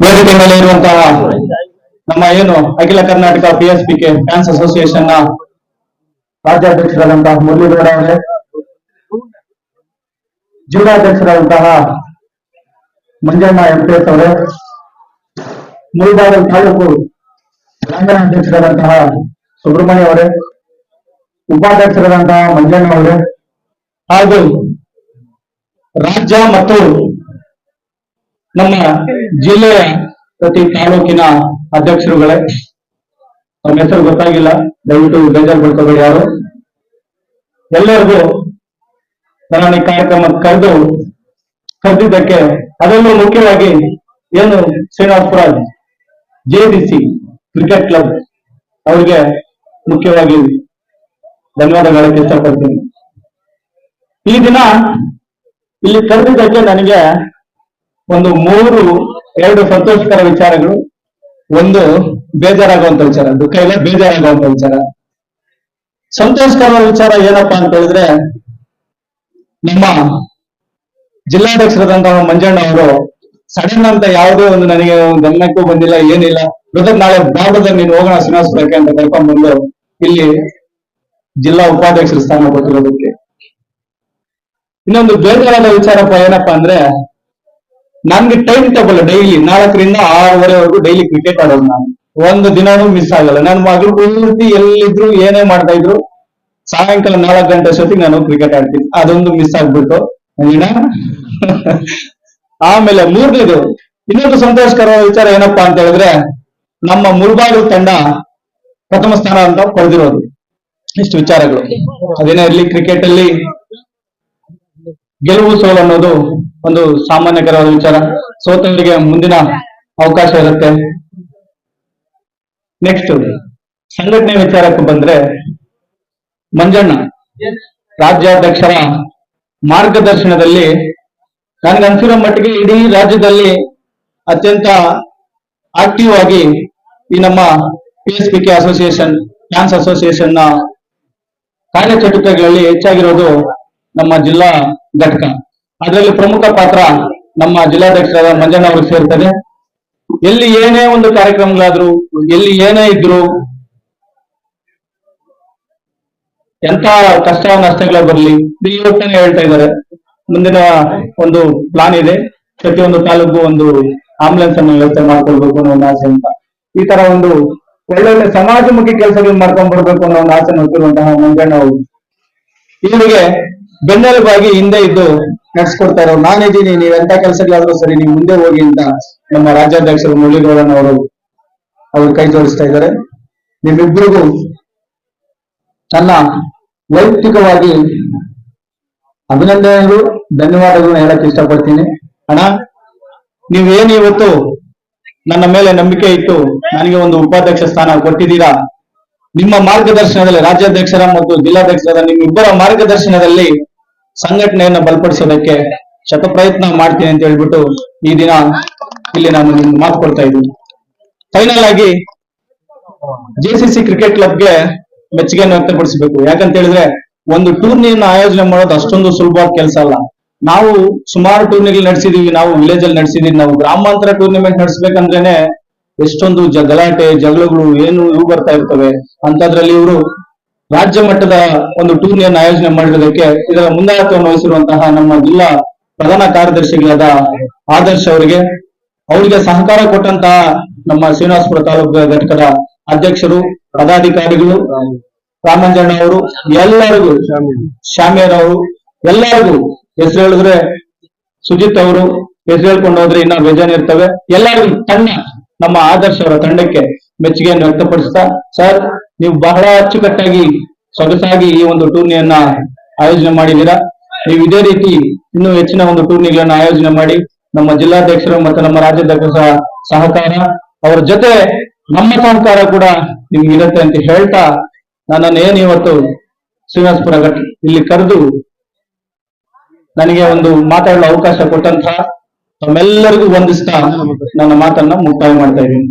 ವೇದಿಕೆ ಮೇಲೆ ಇರುವಂತಹ ನಮ್ಮ ಏನು ಅಖಿಲ Karnataka P S P K fans ಅಸೋಸಿಯೇಷನ್ನ ರಾಜ್ಯಾಧ್ಯಕ್ಷರಾದಂತಹ ಮುರಳೀಧರ ಅವರೇ, ಜಿಲ್ಲಾಧ್ಯಕ್ಷರಾದಂತಹ ಮಂಜಣ್ಣ ಎಂ ಪಿ ಎಸ್ ಅವರೇ, ಮುಳಬಾಗಲ್ ತಾಲೂಕು ಗ್ರಾಮೀಣ ಅಧ್ಯಕ್ಷರಾದಂತಹ ಸುಬ್ರಹ್ಮಣ್ಯ ಅವರೇ, ಉಪಾಧ್ಯಕ್ಷರಾದಂತಹ ಮಂಜಣ್ಣ ಅವರೇ ಹಾಗೂ ರಾಜ್ಯ ಮತ್ತು ನಮ್ಮ ಜಿಲ್ಲೆಯ ಪ್ರತಿ ತಾಲೂಕಿನ ಅಧ್ಯಕ್ಷರುಗಳೇ ನಮ್ಮ ಹೆಸರು ಗೊತ್ತಾಗಿಲ್ಲ, ದಯವಿಟ್ಟು ಬೇಜಾರು ಪಡ್ಕೋಬೇಡಿ ಯಾರು. ಎಲ್ಲರಿಗೂ ನನ್ನ ಕಾರ್ಯಕ್ರಮ ಕರೆದು ಕರೆದಿದ್ದಕ್ಕೆ ಅದರಲ್ಲೂ ಮುಖ್ಯವಾಗಿ ಏನು ಶ್ರೀನಿವಾಸಪುರ ಜೆಬಿಸಿ ಕ್ರಿಕೆಟ್ ಕ್ಲಬ್ ಅವರಿಗೆ ಮುಖ್ಯವಾಗಿ ಧನ್ಯವಾದಗಳಕ್ಕೆ ಇಷ್ಟಪಡ್ತೀನಿ. ಈ ದಿನ ಇಲ್ಲಿ ಕರೆದಿದ್ದಕ್ಕೆ ನನಗೆ ಒಂದು ಮೂರು, ಎರಡು ಸಂತೋಷಕರ ವಿಚಾರಗಳು, ಒಂದು ಬೇಜಾರಾಗುವಂತ ವಿಚಾರ, ದುಃಖ ಇಲ್ಲ, ಬೇಜಾರಾಗುವಂತ ವಿಚಾರ. ಸಂತೋಷಕರ ವಿಚಾರ ಏನಪ್ಪಾ ಅಂತ ಹೇಳಿದ್ರೆ, ನಮ್ಮ ಜಿಲ್ಲಾಧ್ಯಕ್ಷರಾದಂತಹ ಮಂಜಣ್ಣ ಅವರು, ಸಡನ್ ಅಂತ ಯಾವುದೇ ಒಂದು ನನಗೆ ಗಮನಕ್ಕೂ ಬಂದಿಲ್ಲ, ಏನಿಲ್ಲ ಬ್ರದರ್ ನಾಳೆ ಭಾರತದಲ್ಲಿ ನೀನು ಹೋಗೋಣ ಶ್ರೀನಿವಾಸಪುರಕ್ಕೆ ಅಂತ ಕರ್ಕೊಂಡ್ ಬಂದು ಇಲ್ಲಿ ಜಿಲ್ಲಾ ಉಪಾಧ್ಯಕ್ಷರ ಸ್ಥಾನ ಕೊಟ್ಟಿರೋದಕ್ಕೆ. ಇನ್ನೊಂದು ಬೇಜಾರಾದ ವಿಚಾರಪ್ಪ ಏನಪ್ಪಾ ಅಂದ್ರೆ ನನ್ಗೆ ಟೈಮ್ ಟೇಬಲ್ ಡೈಲಿ ನಾಲ್ಕರಿಂದ ಆರೂವರೆವರೆಗೂ ಡೈಲಿ ಕ್ರಿಕೆಟ್ ಆಡೋದು ನಾನು. ಒಂದು ದಿನಾನೂ ಮಿಸ್ ಆಗಲ್ಲ. ನನ್ನ ಮಗಳು ಪೂರ್ತಿ ಎಲ್ಲಿದ್ರು ಏನೇ ಮಾಡ್ತಾ ಇದ್ರು ಸಾಯಂಕಾಲ ನಾಲ್ಕು ಗಂಟೆ ಅಷ್ಟೊತ್ತಿಗೆ ನಾನು ಕ್ರಿಕೆಟ್ ಆಡ್ತೀನಿ. ಅದೊಂದು ಮಿಸ್ ಆಗ್ಬಿಟ್ಟು ಆಮೇಲೆ ಮೂರನೇದು ಇನ್ನೊಂದು ಸಂತೋಷಕರ ವಿಚಾರ ಏನಪ್ಪಾ ಅಂತ ಹೇಳಿದ್ರೆ, ನಮ್ಮ ಮುಳಬಾಗಿಲು ತಂಡ ಪ್ರಥಮ ಸ್ಥಾನ ಅಂತ ಪಡೆದಿರೋದು. ಇಷ್ಟು ವಿಚಾರಗಳು. ಅದೇನೇ ಇರ್ಲಿ ಕ್ರಿಕೆಟ್ ಅಲ್ಲಿ ಗೆಲುವು ಸೋಲು ಅನ್ನೋದು ಒಂದು ಸಾಮಾನ್ಯಕರವಾದ ವಿಚಾರ. ಸೋತವರಿಗೆ ಮುಂದಿನ ಅವಕಾಶ ಇರುತ್ತೆ. ನೆಕ್ಸ್ಟ್ ಸಂಘಟನೆ ವಿಚಾರಕ್ಕೆ ಬಂದ್ರೆ ಮಂಜಣ್ಣ, ರಾಜ್ಯಾಧ್ಯಕ್ಷರ ಮಾರ್ಗದರ್ಶನದಲ್ಲಿ ನನಗೆ ಅನ್ಸಿರೋ ಮಟ್ಟಿಗೆ ಇಡೀ ರಾಜ್ಯದಲ್ಲಿ ಅತ್ಯಂತ ಆಕ್ಟಿವ್ ಆಗಿ ಈ ನಮ್ಮ P S P K association fans ಅಸೋಸಿಯೇಷನ್ನ ಕಾರ್ಯಚಟುವಟಿಕೆಗಳಲ್ಲಿ ಹೆಚ್ಚಾಗಿರೋದು ನಮ್ಮ ಜಿಲ್ಲಾ ಘಟಕ. ಅದರಲ್ಲಿ ಪ್ರಮುಖ ಪಾತ್ರ ನಮ್ಮ ಜಿಲ್ಲಾಧ್ಯಕ್ಷರಾದ ಮಂಜಣ್ಣ ಅವರು ಸೇರ್ತದೆ. ಎಲ್ಲಿ ಏನೇ ಒಂದು ಕಾರ್ಯಕ್ರಮಗಳಾದ್ರು, ಎಲ್ಲಿ ಏನೇ ಇದ್ರು ಎಂತ ಕಷ್ಟ ನಷ್ಟಗಳ ಬರಲಿ ಇವತ್ತನೇ ಹೇಳ್ತಾ ಇದ್ದಾರೆ. ಮುಂದಿನ ಒಂದು ಪ್ಲಾನ್ ಇದೆ. ಪ್ರತಿಯೊಂದು ತಾಲೂಕು ಒಂದು ಆಂಬುಲೆನ್ಸ್ ಅನ್ನು ವ್ಯವಸ್ಥೆ ಮಾಡ್ಕೊಳ್ಬೇಕು ಅನ್ನೋ ಒಂದು ಆಸೆ ಅಂತ. ಈ ತರ ಒಂದು ಒಳ್ಳೊಳ್ಳೆ ಸಮಾಜಮುಖಿ ಕೆಲಸಗಳನ್ನ ಮಾಡ್ಕೊಂಡ್ ಬರ್ಬೇಕು ಅನ್ನೋ ಒಂದು ಆಸೆ ಹೊತ್ತಿರುವಂತಹ ಮಂಜಣ್ಣ ಅವರು. ಇವರಿಗೆ ಬೆನ್ನೆಲುಬಾಗಿ ಹಿಂದೆ ಇದ್ದು ನಡ್ಸ್ಕೊಡ್ತಾ ಇರೋ ನಾನಿದ್ದೀನಿ ನೀವ್ ಎಂತ ಕೆಲಸಗಳಾದ್ರೂ ಸರಿ, ನೀವು ಮುಂದೆ ಹೋಗಿ ಅಂತ ನಮ್ಮ ರಾಜ್ಯಾಧ್ಯಕ್ಷರು ಮುರಳೀಗೌಡನ್ ಅವರು, ಅವ್ರು ಕೈ ಜೋಡಿಸ್ತಾ ಇದ್ದಾರೆ. ನಿಮ್ಮಿಬ್ಬರಿಗೂ ನನ್ನ ವೈಯಕ್ತಿಕವಾಗಿ ಅಭಿನಂದನೆಗಳು, ಧನ್ಯವಾದಗಳನ್ನ ಹೇಳಕ್ ಇಷ್ಟಪಡ್ತೀನಿ. ಅಣ್ಣ ನೀವೇನು ಇವತ್ತು ನನ್ನ ಮೇಲೆ ನಂಬಿಕೆ ಇಟ್ಟು ನನಗೆ ಒಂದು ಉಪಾಧ್ಯಕ್ಷ ಸ್ಥಾನ ಕೊಟ್ಟಿದ್ದೀರಾ? ನಿಮ್ಮ ಮಾರ್ಗದರ್ಶನದಲ್ಲಿ ರಾಜ್ಯಾಧ್ಯಕ್ಷರ ಮತ್ತು ಜಿಲ್ಲಾಧ್ಯಕ್ಷರ, ನಿಮ್ಮಿಬ್ಬರ ಮಾರ್ಗದರ್ಶನದಲ್ಲಿ ಸಂಘಟನೆಯನ್ನ ಬಲಪಡಿಸೋದಕ್ಕೆ ಶತ ಪ್ರಯತ್ನ ಮಾಡ್ತೀನಿ ಅಂತ ಹೇಳ್ಬಿಟ್ಟು ಈ ದಿನ ಇಲ್ಲಿ ನಾನು ಮಾತು ಕೊಡ್ತಾ ಇದ್ದೀನಿ. ಫೈನಲ್ ಆಗಿ ಜೆಸಿಸಿ ಕ್ರಿಕೆಟ್ ಕ್ಲಬ್ಗೆ ಮೆಚ್ಚುಗೆಯನ್ನು ವ್ಯಕ್ತಪಡಿಸಬೇಕು. ಯಾಕಂತ ಹೇಳಿದ್ರೆ ಒಂದು ಟೂರ್ನಿಯನ್ನ ಆಯೋಜನೆ ಮಾಡೋದು ಅಷ್ಟೊಂದು ಸುಲಭವಾದ ಕೆಲಸ ಅಲ್ಲ. ನಾವು ಸುಮಾರು ಟೂರ್ನಿಗಳು ನಡೆಸಿದೀವಿ. ನಾವು ವಿಲೇಜ್ ಅಲ್ಲಿ ನಡೆಸಿದೀವಿ. ನಾವು ಗ್ರಾಮಾಂತರ ಟೂರ್ನಿಮೆಂಟ್ ನಡೆಸ್ಬೇಕಂದ್ರೇನೆ ಎಷ್ಟೊಂದು ಗಲಾಟೆ, ಜಗಳಗಳು ಏನು ಇವು ಬರ್ತಾ ಇರ್ತವೆ. ಅಂತದ್ರಲ್ಲಿ ಇವರು ರಾಜ್ಯ ಮಟ್ಟದ ಒಂದು ಟೂರ್ನಿಯನ್ನು ಆಯೋಜನೆ ಮಾಡಿರೋದಕ್ಕೆ ಇದರ ಮುಂದಾಳತ್ವವನ್ನು ವಹಿಸಿರುವಂತಹ ನಮ್ಮ ಜಿಲ್ಲಾ ಪ್ರಧಾನ ಕಾರ್ಯದರ್ಶಿಗಳಾದ ಆದರ್ಶ್ ಅವರಿಗೆ ಅವರಿಗೆ ಸಹಕಾರ ಕೊಟ್ಟಂತಹ ನಮ್ಮ ಶ್ರೀನಿವಾಸಪುರ ತಾಲೂಕು ಘಟಕದ ಅಧ್ಯಕ್ಷರು, ಪದಾಧಿಕಾರಿಗಳು, ರಾಮಂಜಣ್ಣ ಅವರು, ಎಲ್ಲರಿಗೂ ಶಾಮಿಯರವರು ಎಲ್ಲರಿಗೂ ಹೆಸರು ಹೇಳಿದ್ರೆ ಸುಜಿತ್ ಅವರು, ಹೆಸರು ಹೇಳ್ಕೊಂಡು ಹೋದ್ರೆ ಇನ್ನ ಬೇಜಾನ್ ಇರ್ತವೆ. ಎಲ್ಲರಿಗೂ ತಂಡ ನಮ್ಮ ಆದರ್ಶ ಅವರ ತಂಡಕ್ಕೆ ಮೆಚ್ಚುಗೆಯನ್ನು ವ್ಯಕ್ತಪಡಿಸ್ತಾ, ಸರ್ ನೀವು ಬಹಳ ಅಚ್ಚುಕಟ್ಟಾಗಿ, ಸೊಗಸಾಗಿ ಈ ಒಂದು ಟೂರ್ನಿಯನ್ನ ಆಯೋಜನೆ ಮಾಡಿದ್ದೀರಾ? ನೀವು ಇದೇ ರೀತಿ ಇನ್ನೂ ಹೆಚ್ಚಿನ ಒಂದು ಟೂರ್ನಿಗಳನ್ನ ಆಯೋಜನೆ ಮಾಡಿ, ನಮ್ಮ ಜಿಲ್ಲಾಧ್ಯಕ್ಷರು ಮತ್ತು ನಮ್ಮ ರಾಜ್ಯಾಧ್ಯಕ್ಷರ ಸಹಕಾರ, ಅವರ ಜೊತೆ ನಮ್ಮ ಸಹಕಾರ ಕೂಡ ನಿಮ್ಗೆ ಇರುತ್ತೆ ಅಂತ ಹೇಳ್ತಾ ನನ್ನನ್ನು ಏನು ಇವತ್ತು ಶ್ರೀನಿವಾಸಪುರ ಇಲ್ಲಿ ಕರೆದು ನನಗೆ ಒಂದು ಮಾತಾಡಲು ಅವಕಾಶ ಕೊಟ್ಟಂತ ತಮ್ಮೆಲ್ಲರಿಗೂ ವಂದಿಸ್ತಾ ನನ್ನ ಮಾತನ್ನ ಮುಕ್ತಾಯ ಮಾಡ್ತಾ ಇದ್ದೀನಿ.